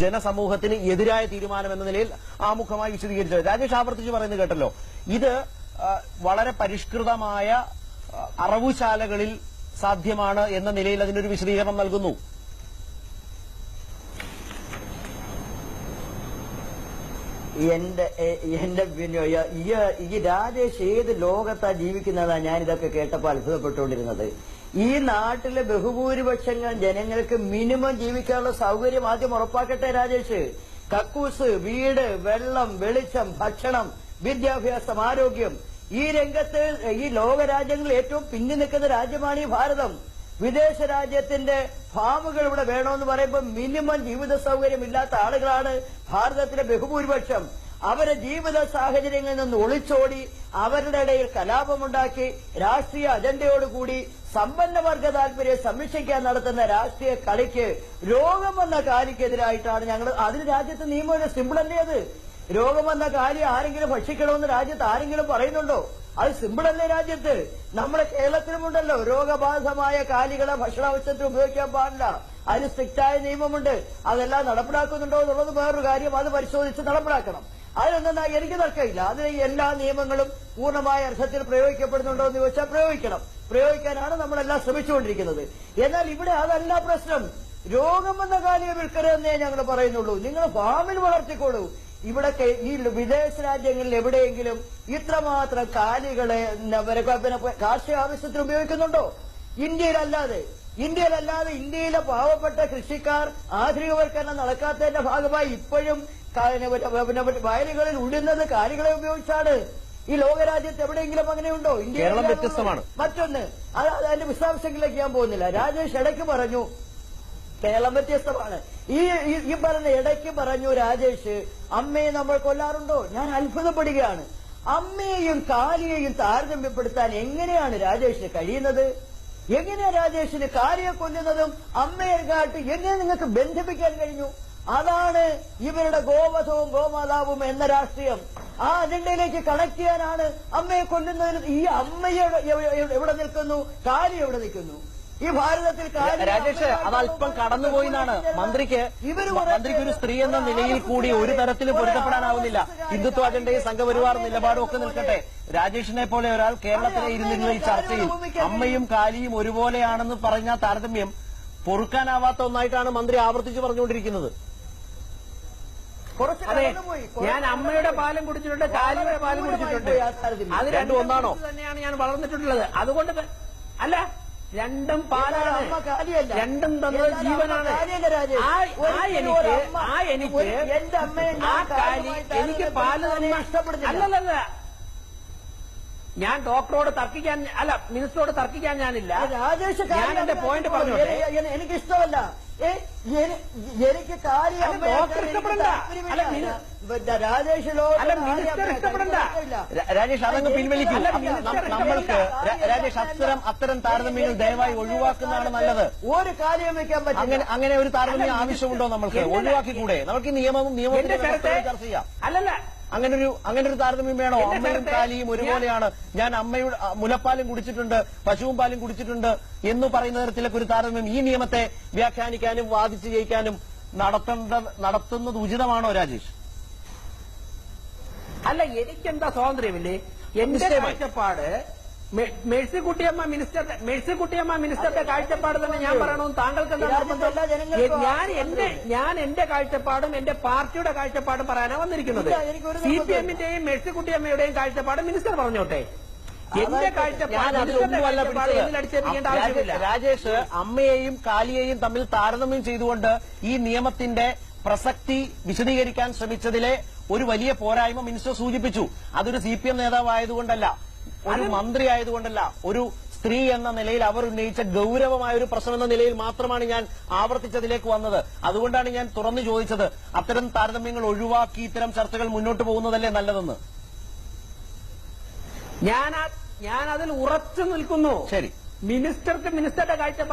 ജനസമൂഹത്തിന് എതിരായ തീരുമാനം എന്ന നിലയിൽ ആമുഖമായി വിശദീകരിച്ചത്. രാജേഷ് ആവർത്തിച്ച് പറയുന്നത് കേട്ടല്ലോ. ഇത് വളരെ പരിഷ്കൃതമായ അറവുശാലകളിൽ സാധ്യമാണ് എന്ന നിലയിൽ അതിനൊരു വിശദീകരണം നൽകുന്നു. എന്റെ എന്റെ ഈ രാജേഷ് ഏത് ലോകത്താ ജീവിക്കുന്നതാ ഞാൻ ഇതൊക്കെ കേട്ടപ്പോൾ അത്ഭുതപ്പെട്ടുകൊണ്ടിരുന്നത്. ഈ നാട്ടിലെ ബഹുഭൂരിപക്ഷം ജനങ്ങൾക്ക് മിനിമം ജീവിക്കാനുള്ള സൗകര്യം ആദ്യം ഉറപ്പാക്കട്ടെ രാജേഷ്. കക്കൂസ് വീട് വെള്ളം വെളിച്ചം ഭക്ഷണം വിദ്യാഭ്യാസം ആരോഗ്യം. ഈ രംഗത്ത് ഈ ലോക രാജ്യങ്ങളിൽ ഏറ്റവും പിന്നി നിൽക്കുന്ന രാജ്യമാണ് ഈ ഭാരതം. വിദേശ രാജ്യത്തിന്റെ ഫാമുകൾ ഇവിടെ വേണമെന്ന് പറയുമ്പോൾ മിനിമം ജീവിത സൗകര്യം ഇല്ലാത്ത ആളുകളാണ് ഭാരതത്തിലെ ബഹുഭൂരിപക്ഷം. അവരെ ജീവിത സാഹചര്യങ്ങളിൽ നിന്ന് ഒളിച്ചോടി അവരുടെ ഇടയിൽ കലാപമുണ്ടാക്കി രാഷ്ട്രീയ അജണ്ടയോടുകൂടി സമ്പന്ന വർഗ താല്പര്യം സംരക്ഷിക്കാൻ നടത്തുന്ന രാഷ്ട്രീയ കളിക്ക് രോഗം വന്ന കാലിക്കെതിരായിട്ടാണ് ഞങ്ങൾ അതിന് രാജ്യത്ത് നിയമം സിമ്പിൾ അല്ലേ അത്? രോഗം വന്ന കാലി ആരെങ്കിലും ഭക്ഷിക്കണമെന്ന് രാജ്യത്ത് ആരെങ്കിലും പറയുന്നുണ്ടോ? അത് സിമ്പിൾ അല്ലേ രാജ്യത്ത്? നമ്മുടെ കേരളത്തിലുമുണ്ടല്ലോ രോഗബാധിതമായ കാലികളെ ഭക്ഷണാവശ്യത്തിന് ഉപയോഗിക്കാൻ പാടില്ല. അതിന് സ്ട്രിക്റ്റായ നിയമമുണ്ട്. അതെല്ലാം നടപ്പിലാക്കുന്നുണ്ടോ എന്നുള്ളത് വേറൊരു കാര്യം. അത് പരിശോധിച്ച് നടപ്പിലാക്കണം. അതിനെന്താ എനിക്ക് തർക്കമില്ല. അതിന് എല്ലാ നിയമങ്ങളും പൂർണമായ അർത്ഥത്തിൽ പ്രയോഗിക്കപ്പെടുന്നുണ്ടോ എന്ന് ചോദിച്ചാൽ പ്രയോഗിക്കണം. പ്രയോഗിക്കാനാണ് നമ്മളെല്ലാം ശ്രമിച്ചുകൊണ്ടിരിക്കുന്നത്. എന്നാൽ ഇവിടെ അതല്ല പ്രശ്നം. രോഗം വന്ന കാലിയെ വിൽക്കരുതെന്നേ ഞങ്ങൾ പറയുന്നുള്ളൂ. നിങ്ങൾ ഫാമിൽ വളർത്തിക്കോളൂ. ഇവിടെ ഈ വിദേശ രാജ്യങ്ങളിൽ എവിടെയെങ്കിലും ഇത്രമാത്രം കാലികളെ കാർഷിക ആവശ്യത്തിന് ഉപയോഗിക്കുന്നുണ്ടോ? ഇന്ത്യയിലല്ലാതെ. ഇന്ത്യയിലല്ലാതെ ഇന്ത്യയിലെ പാവപ്പെട്ട കൃഷിക്കാർ ആധുനികവൽക്കരണം നടക്കാത്തതിന്റെ ഭാഗമായി ഇപ്പോഴും വയലുകളിൽ ഉഴുന്നത് കാലികളെ ഉപയോഗിച്ചാണ്. ഈ ലോകരാജ്യത്ത് എവിടെയെങ്കിലും അങ്ങനെയുണ്ടോ? ഇന്ത്യ വ്യത്യസ്തമാണ്. മറ്റൊന്ന് അത് അതിന്റെ വിശദാംശങ്ങളിലേക്ക് ഞാൻ പോകുന്നില്ല. രാജേഷ് ഇടയ്ക്ക് പറഞ്ഞു കേരളം വ്യത്യസ്തമാണ്. ഈ ഈ- ഈ പറഞ്ഞ ഇടയ്ക്ക് പറഞ്ഞു രാജേഷ് അമ്മയെ നമ്മൾ കൊല്ലാറുണ്ടോ? ഞാൻ അത്ഭുതപ്പെടുകയാണ്. അമ്മയെയും കാലിയെയും താരതമ്യപ്പെടുത്താൻ എങ്ങനെയാണ് രാജേഷിന് കഴിയുന്നത്? എങ്ങനെയാ രാജേഷിന് കാര്യ കൊല്ലുന്നതും അമ്മയെ കാട്ടി എങ്ങനെ നിങ്ങൾക്ക് ബന്ധിപ്പിക്കാൻ കഴിഞ്ഞു? അതാണ് ഇവരുടെ ഗോവധവും ഗോമാതാവും എന്ന രാഷ്ട്രീയം. ആ അജണ്ടയിലേക്ക് കണക്ട് ചെയ്യാനാണ് അമ്മയെ കൊല്ലുന്നതിന് ഈ അമ്മയെ എവിടെ നിൽക്കുന്നു? കാര്യം എവിടെ നിൽക്കുന്നു? ഈ ഭാരതത്തിൽ രാജേഷ് അത് അല്പം കടന്നുപോയി എന്നാണ് മന്ത്രിക്ക് മന്ത്രിക്ക് ഒരു സ്ത്രീ എന്ന നിലയിൽ കൂടി ഒരു തരത്തിലും പൊരുത്തപ്പെടാനാവുന്നില്ല. ഹിന്ദുത്വ അജണ്ടയും സംഘപരിവാർ നിലപാടും ഒക്കെ നിൽക്കട്ടെ. രാജേഷിനെ പോലെ ഒരാൾ കേരളത്തിലെ ഇരുന്നിരുന്ന ഈ ചർച്ചയിൽ അമ്മയും കാലിയും ഒരുപോലെയാണെന്ന് പറഞ്ഞ താരതമ്യം പൊറുക്കാനാവാത്ത ഒന്നായിട്ടാണ് മന്ത്രി ആവർത്തിച്ചു പറഞ്ഞുകൊണ്ടിരിക്കുന്നത്. അതെ. ഞാൻ അമ്മയുടെ പാലും കുടിച്ചിട്ടുണ്ട് കാലിയുടെ പാലും കുടിച്ചിട്ടുണ്ട്. അത് രണ്ടും ഒന്നാണോ? തന്നെയാണ് ഞാൻ വളർന്നിട്ടുള്ളത്. അതുകൊണ്ട് അല്ല രണ്ടും എന്നാൽ പാലാണ് അമ്മ കാലിയല്ല. രണ്ടും തന്നത് എന്നാൽ അമ്മ ജീവനാണ് കാലിയല്ല, രാജേഷ്. ആ ആ ഒരിക്കലും എനിക്ക് ഒരു അമ്മ- ആ എനിക്ക് ഒരു- എന്റെ അമ്മയെ ഞാൻ ആ കാലി കാലിയുമായിട്ടാണ് എനിക്ക് പാല് തന്നെ ഇഷ്ടപ്പെടുന്നില്ല. അല്ലല്ല ഞാൻ ഡോക്ടറോട് തർക്കിക്കാൻ അല്ല മിനിസ്റ്ററോട് തർക്കിക്കാൻ ഞാനില്ല. രാജേഷ് ഞാൻ എന്റെ പോയിന്റ് പറഞ്ഞു എനിക്ക് ഇഷ്ടമല്ല എനിക്ക് കാര്യം ഡോക്ടർ ഇഷ്ടപ്പെടണ്ട. അല്ല, മിനി- ബ- രാജേഷിലോ അല്ല, മിനിസ്റ്റർ ഇഷ്ടപ്പെടണ്ട. രാ- രാജേഷ് അതങ്ങ് പിൻവലിക്കൂ. നമ്മൾക്ക് രാജേഷ് അത്തരം അത്തരം താരതമ്യങ്ങൾ ദയവായി ഒഴിവാക്കുന്നതാണ് നല്ലത്. ഒരു കാര്യം വെക്കാൻ പറ്റില്ല. അങ്ങനെ ഒരു താരതമ്യം ആവശ്യമുണ്ടോ നമ്മൾക്ക്? ഒഴിവാക്കി ഒഴിവാക്കിക്കൂടെ? നമുക്ക് നിയമവും നിയമവും ചർച്ച ചെയ്യാം. അല്ലല്ല അങ്ങനെ ഒരു അങ്ങനെ ഒരു താരതമ്യം വേണോ? അമ്മയും കാലിയും ഒരുപോലെയാണ്. ഞാൻ അമ്മയുടെ മുലപ്പാലും കുടിച്ചിട്ടുണ്ട് പശുവും പാലും കുടിച്ചിട്ടുണ്ട് എന്ന് പറയുന്ന തരത്തിലൊക്കെ ഒരു താരതമ്യം ഈ നിയമത്തെ വ്യാഖ്യാനിക്കാനും വാദിച്ചു ജയിക്കാനും നടത്തേണ്ട നടത്തുന്നത് ഉചിതമാണോ രാജേഷ്? അല്ല എനിക്കെന്താ സ്വാതന്ത്ര്യമില്ലേ? എന്റെ. കാഴ്ചപ്പാട് മേഴ്സിക്കുട്ടിയമ്മ മിനിസ്റ്ററിന്റെ മേഴ്സിക്കുട്ടിയമ്മ മിനിസ്റ്ററുടെ കാഴ്ചപ്പാട് തന്നെ ഞാൻ പറയണമെന്ന് താങ്കൾക്ക് എന്താ ഞാൻ എന്റെ ഞാൻ എന്റെ കാഴ്ചപ്പാടും എന്റെ പാർട്ടിയുടെ കാഴ്ചപ്പാടും പറയാനാണ് വന്നിരിക്കുന്നത്. സി പി എമ്മിന്റെയും മേഴ്സിക്കുട്ടിയമ്മയുടെയും കാഴ്ചപ്പാട് മിനിസ്റ്റർ പറഞ്ഞോട്ടെ? എന്റെ കാഴ്ചപ്പാട് രാജേഷ് അമ്മയെയും കാലിയെയും തമ്മിൽ താരതമ്യം ചെയ്തുകൊണ്ട് ഈ നിയമത്തിന്റെ പ്രസക്തി വിശദീകരിക്കാൻ ശ്രമിച്ചതിലെ ഒരു വലിയ പോരായ്മ മിനിസ്റ്റർ സൂചിപ്പിച്ചു. അതൊരു സി പി എം നേതാവായതുകൊണ്ടല്ല. ഒരു മന്ത്രി ആയതുകൊണ്ടല്ല ഒരു സ്ത്രീ എന്ന നിലയിൽ അവർ ഉന്നയിച്ച ഗൌരവമായ ഒരു പ്രശ്നം എന്ന നിലയിൽ മാത്രമാണ് ഞാൻ ആവർത്തിച്ചതിലേക്ക് വന്നത്. അതുകൊണ്ടാണ് ഞാൻ തുറന്നു ചോദിച്ചത് അത്തരം താരതമ്യങ്ങൾ ഒഴിവാക്കി ഇത്തരം ചർച്ചകൾ മുന്നോട്ട് പോകുന്നതല്ലേ നല്ലതെന്ന്? ഞാൻ ഞാൻ അതിൽ ഉറച്ചു നിൽക്കുന്നു. ശരി. മിനിസ്റ്റർക്ക് മിനിസ്റ്ററുടെ കാഴ്ചപ്പാട്